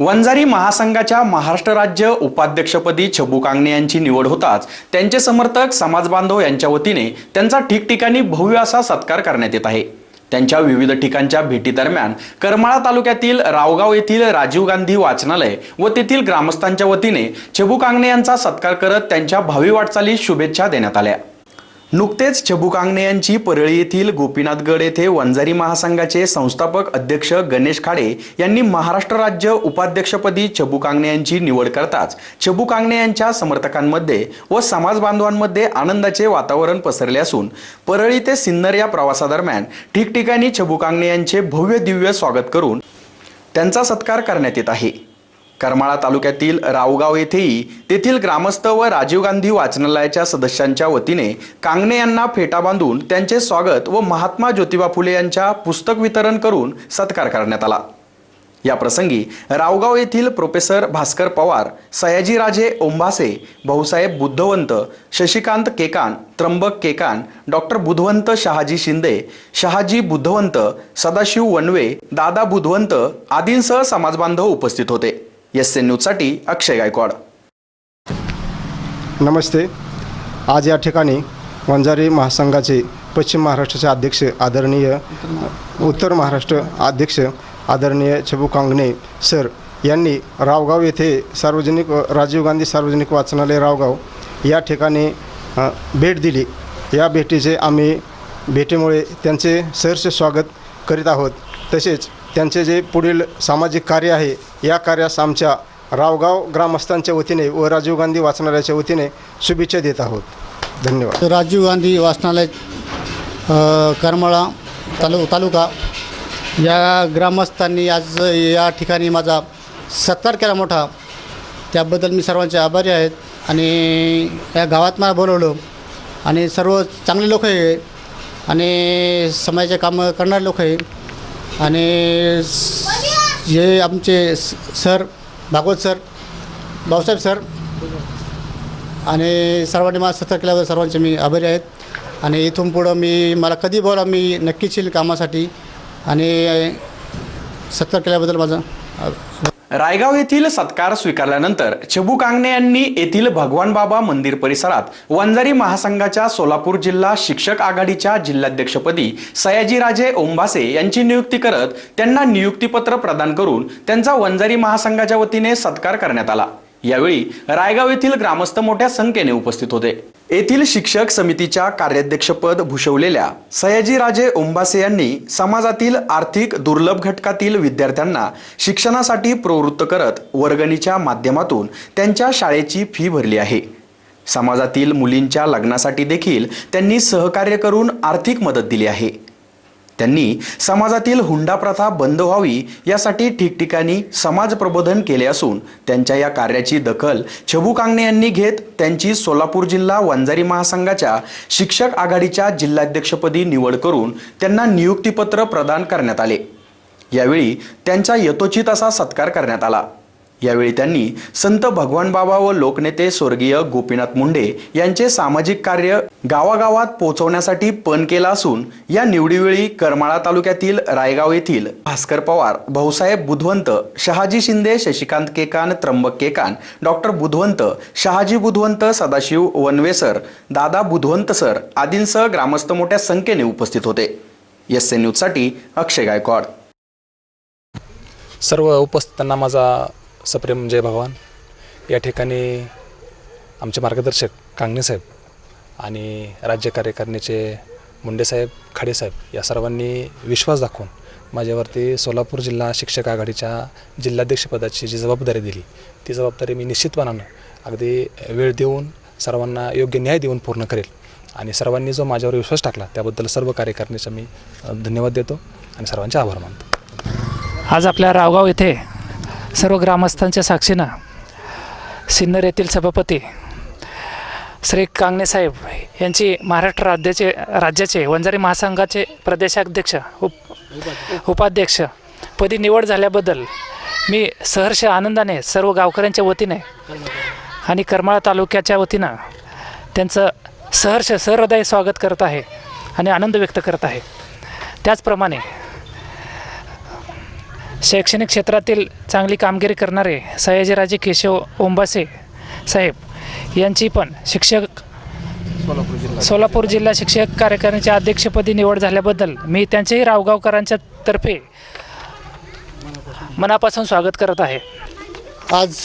वंजारी महासंघाच्या महाराष्ट्र राज्य उपाध्यक्षपदी छबू कांगणे यांची निवड होताच त्यांचे समर्थक समाज बांधव यांच्या वतीने त्यांचा ठिकठिकाणी भव्य असा सत्कार करण्यात येत आहे. त्यांच्या विविध ठिकाणच्या भेटीदरम्यान करमाळा तालुक्यातील रावगाव येथील राजीव गांधी वाचनालय व तेथील ग्रामस्थांच्या वतीने छबू कांगणे यांचा सत्कार करत त्यांच्या भावी वाटचालीस शुभेच्छा देण्यात आल्या. नुकतेच छबू कांगणे यांची परळी येथील गोपीनाथगड येथे वंजारी महासंघाचे संस्थापक अध्यक्ष गणेश खाडे यांनी महाराष्ट्र राज्य उपाध्यक्षपदी छबू कांगणे यांची निवड करताच छबू कांगणे यांच्या समर्थकांमध्ये व समाज बांधवांमध्ये आनंदाचे वातावरण पसरले असून परळी ते सिन्नर या प्रवासादरम्यान ठिकठिकाणी छबू कांगणे यांचे भव्य दिव्य स्वागत करून त्यांचा सत्कार करण्यात येत आहे. करमाळा तालुक्यातील रावगाव येथेही तेथील ग्रामस्थ व राजीव गांधी वाचनालयाच्या सदस्यांच्या वतीने कांगणे यांना फेटा बांधून त्यांचे स्वागत व महात्मा ज्योतिबा फुले यांच्या पुस्तक वितरण करून सत्कार करण्यात आला. या प्रसंगी रावगाव येथील प्रोफेसर भास्कर पवार सयाजीराजे ओंभासे भाऊसाहेब बुद्धवंत शशिकांत केकान त्र्यंबक केकान डॉक्टर बुधवंत शहाजी शिंदे शहाजी बुद्धवंत सदाशिव वनवे दादा बुधवंत आदींसह समाजबांधव उपस्थित होते. एस एन न्यूजसाठी अक्षय गायकवाड. नमस्ते. आज या ठिकाणी वंजारी महासंघाचे पश्चिम महाराष्ट्राचे अध्यक्ष आदरणीय उत्तर महाराष्ट्र अध्यक्ष आदरणीय छबू कांगणे सर यांनी रावगाव येथे सार्वजनिक राजीव गांधी सार्वजनिक वाचनालय रावगाव या ठिकाणी भेट दिली. या भेटीचे आम्ही भेटीमुळे त्यांचे सहर्ष स्वागत करीत आहोत. तसेच त्यांचे जे पुढील सामाजिक कार्य आहे या कार्यास आमच्या रावगाव ग्रामस्थांच्या वतीने व राजीव गांधी वाचनालयाच्या वतीने शुभेच्छा देत आहोत. धन्यवाद. राजीव गांधी वाचनालय करमळा करमाळा तालु तालुका. या ग्रामस्थांनी आज या ठिकाणी माझा सत्कार केला मोठा. त्याबद्दल मी सर्वांचे आभारी आहेत आणि या गावात मला बोलवलं. आणि सर्व चांगले लोक आहे आणि समाजाचे कामं करणारे लोक आहे आणि हे आमचे स- sir Bhagwat sir Bhausaheb sir आणि सर्वांनी मला सतर्क केल्याबद्दल सर्वांचे मी आभारी आहेत. आणि इथून पुढं मी मला कधी बोला मी नक्कीच येईल कामासाठी. आणि सतर्क केल्याबद्दल माझं रायगाव येथील सत्कार स्वीकारल्यानंतर छबू कांगणे यांनी येथील भगवान बाबा मंदिर परिसरात वंजारी महासंघाच्या सोलापूर जिल्हा शिक्षक आघाडीच्या जिल्हाध्यक्षपदी सयाजीराजे ओंभासे यांची नियुक्ती करत त्यांना नियुक्तीपत्र प्रदान करून त्यांचा वंजारी महासंघाच्या वतीने सत्कार करण्यात आला. यावेळी रायगाव येथील ग्रामस्थ मोठ्या संख्येने उपस्थित होते. येथील शिक्षक समितीच्या कार्याध्यक्षपद भूषवलेल्या सयाजीराजे ओंबासे यांनी समाजातील आर्थिक दुर्लभ घटकातील विद्यार्थ्यांना शिक्षणासाठी प्रवृत्त करत वर्गणीच्या माध्यमातून त्यांच्या शाळेची फी भरली आहे. समाजातील मुलींच्या लग्नासाठी देखील त्यांनी सहकार्य करून आर्थिक मदत दिली आहे. त्यांनी समाजातील हुंडा प्रथा बंद व्हावी यासाठी ठिकठिकाणी समाज प्रबोधन केले असून त्यांच्या या कार्याची दखल छबू कांगणे यांनी घेत त्यांची सोलापूर जिल्हा वंजारी महासंघाच्या शिक्षक आघाडीच्या जिल्हाध्यक्षपदी निवड करून त्यांना नियुक्तीपत्र प्रदान करण्यात आले. यावेळी त्यांचा यथोचित असा सत्कार करण्यात आला. यावेळी त्यांनी संत भगवान बाबा व लोकनेते स्वर्गीय गोपीनाथ मुंडे यांचे सामाजिक कार्य गावागावात पोहोचवण्यासाठी पण केला असून या निवडीवेळी करमाळा तालुक्यातील रायगाव येथील Bhaskar Pawar Bhausaheb Budhwant Shahaji Shinde Shashikant Kekan Trimbak Kekan doctor Budhwant Shahaji Budhwant Sadashiv Vanve sir Dada Budhwant sir आदींसह ग्रामस्थ मोठ्या संख्येने उपस्थित होते. एस एन न्यूजसाठी अक्षय गायकवाड. सर्व उपस्थितांना माझा सप्रेम जय भगवान. या ठिकाणी आमचे मार्गदर्शक कांगणे साहेब आणि राज्य कार्यकारिणीचे मुंडेसाहेब खाडेसाहेब या सर्वांनी विश्वास दाखवून माझ्यावरती सोलापूर जिल्हा शिक्षक आघाडीच्या जिल्हाध्यक्षपदाची जी जबाबदारी दिली ती जबाबदारी मी निश्चितपणानं अगदी वेळ देऊन सर्वांना योग्य न्याय देऊन पूर्ण करेल आणि सर्वांनी जो माझ्यावर विश्वास टाकला त्याबद्दल सर्व कार्यकारिणीचा मी धन्यवाद देतो आणि सर्वांचे आभार मानतो. आज आपल्या रावगाव येथे सर्व ग्रामस्थांच्या साक्षीनं सिन्नर येथील सभापती श्री कांगणे साहेब यांची महाराष्ट्र राज्याचे राज्याचे वंजारी महासंघाचे प्रदेशाध्यक्ष उप उपाध्यक्ष पदी निवड झाल्याबद्दल मी सहर्ष आनंदाने सर्व गावकऱ्यांच्या वतीने आणि करमाळा तालुक्याच्या वतीनं त्यांचं सहर्ष सहृदय स्वागत करत आहे आणि आनंद व्यक्त करत आहे. त्याचप्रमाणे शैक्षणिक क्षेत्रातील चांगली कामगिरी करणारे सयाजीराजे केशव ओंबासे साहेब यांची पण शिक्षक सोलापूर जिल्हा शिक्षक कार्यकारिणीच्या अध्यक्षपदी निवड झाल्याबद्दल मी त्यांचेही रावगावकरांच्या तर्फे मनापासून स्वागत करत आहे. आज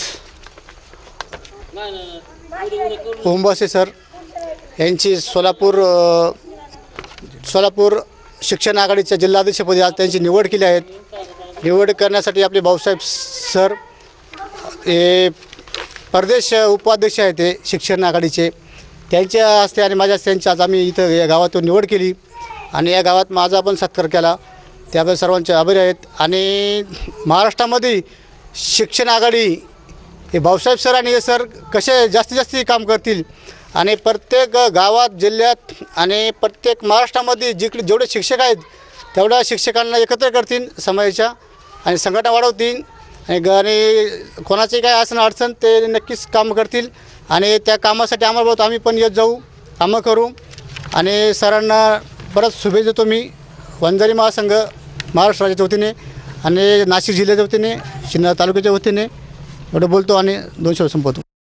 ओंबासे सर यांची सोलापूर सोलापूर शिक्षण आघाडीच्या जिल्हाध्यक्षपदी आज त्यांची निवड केली आहे. निवड करण्यासाठी आपले भाऊसाहेब सर हे परदेश उपाध्यक्ष आहेत ते शिक्षण आघाडीचे. त्यांच्या हस्ते आणि माझ्या हस्ते आज आम्ही इथं या गावातून निवड केली. आणि या गावात माझा पण सत्कार केला. त्याबद्दल सर्वांचे आभारी आहेत. आणि महाराष्ट्रामध्ये शिक्षण आघाडी हे भाऊसाहेब सर आणि हे सर कसे जास्तीत जास्त काम करतील? आणि प्रत्येक गावात जिल्ह्यात आणि प्रत्येक महाराष्ट्रामध्ये जिकडे जेवढे शिक्षक आहेत तेवढ्या शिक्षकांना एकत्र करतील समाजाच्या. आणि संघटना वाढवतील. आणि ग आणि कोणाची काय असं अडचण ते नक्कीच काम करतील. आणि त्या कामासाठी आम्हाला बोलतो आम्ही पण येत जाऊ कामं करू. आणि सरांना परत शुभेच्छा देतो मी. वंजारी महासंघ महाराष्ट्र राज्याच्या वतीने आणि नाशिक जिल्ह्याच्या वतीने शिन्नर तालुक्याच्या वतीने एवढं बोलतो आणि दोन शब्द संपवतो.